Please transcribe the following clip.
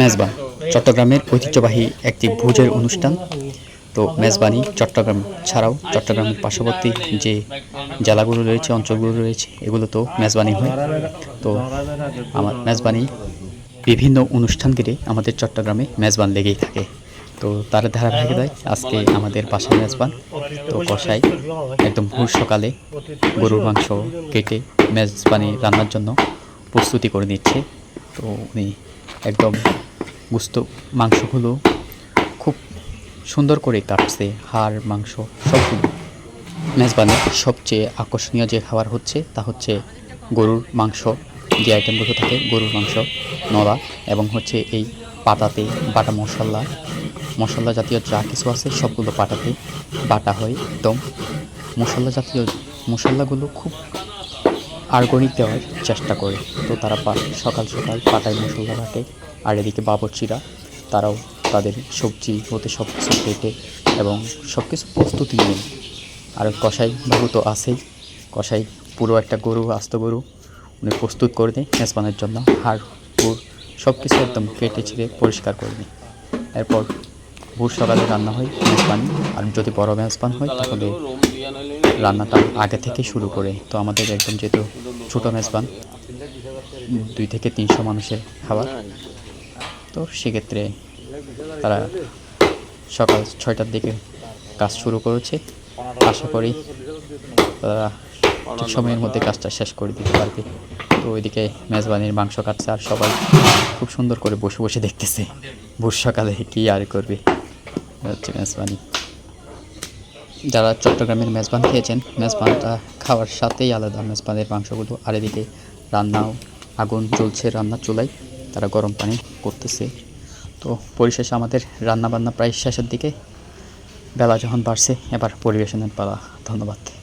মেজবান। চট্টগ্রামের ঐতিহ্যবাহী একটি ভোজের অনুষ্ঠান। তো মেজবানি চট্টগ্রাম ছাড়াও চট্টগ্রামের পার্শ্ববর্তী যে জেলাগুলো রয়েছে, অঞ্চলগুলো রয়েছে, এগুলো তো মেজবানি হয়। তো আমার মেজবানি বিভিন্ন অনুষ্ঠান ঘিরে আমাদের চট্টগ্রামে মেজবান লেগেই থাকে। তো তার ধারাবাহিকতায় আজকে আমাদের বাসায় মেজবান, তো কষাই একদম ভোর সকালে গরুর মাংস কেটে মেজবানি রান্নার জন্য প্রস্তুতি করে নিচ্ছে। তো উনি একদম গুস্ত, মাংসগুলো খুব সুন্দর করে কাটছে, হাড়, মাংস, সবগুলো। মেজবানের সবচেয়ে আকর্ষণীয় যে খাবার হচ্ছে তা হচ্ছে গরুর মাংস। যে আইটেমগুলো থাকে, গরুর মাংস, নড়া এবং হচ্ছে এই পাটাতে বাটা মশলা। মশলা জাতীয় যা কিছু আছে সবগুলো পাটাতে বাটা হয় একদম। মশলা জাতীয়, মশলাগুলো খুব আর্গনিক দেওয়ার চেষ্টা করে। তো তারা সকাল সকাল পাটায় মশলা বাটে আর এদিকে বাবরচিরা, তারাও তাদের সবজি হতে সব কিছু কেটে এবং সব কিছু প্রস্তুতি নিয়ে। আর কষাই বাবু তো আছেই। কষাই পুরো একটা গরু, আস্ত গরু। উনি প্রস্তুত করে দেয়, মেজবানের জন্য হাড় পুর সব কিছু একদম কেটে ছিঁড়ে পরিষ্কার করে দিই এরপর ভোর সকালে রান্না হয় মেজবান। আর যদি বড় মেজবান হয়, তাহলে রান্নাটা আগে থেকে শুরু করে। তো আমাদের একদম যেহেতু ছোটো মেজবান, দুই থেকে তিনশো মানুষের খাবার। তো সেক্ষেত্রে তারা সকাল ছয়টার দিকে কাজ শুরু করেছে। আশা করি তারা ঠিক সময়ের মধ্যে কাজটা শেষ করে দিতে পারবে। তো ওইদিকে মেজবানির মাংস কাটছে আর সবাই খুব সুন্দর করে বসে বসে দেখতেছে ভোর সকালে কী আর করবে। হচ্ছে মেজবানি। যারা চট্টগ্রামের মেজবান খেয়েছেন, মেজবানটা খাওয়ার সাথেই আলাদা মেজবানের মাংসগুলো। আর এদিকে রান্নাও আগুন জ্বলছে রান্না চুলাই তারা গরম পানি করতেছে। তো পরিশেষে আমাদের রান্নাবান্না প্রায় শেষের দিকে। বেলা যখন বাড়ছে, এবার পরিবেশনের পালা। ধন্যবাদ।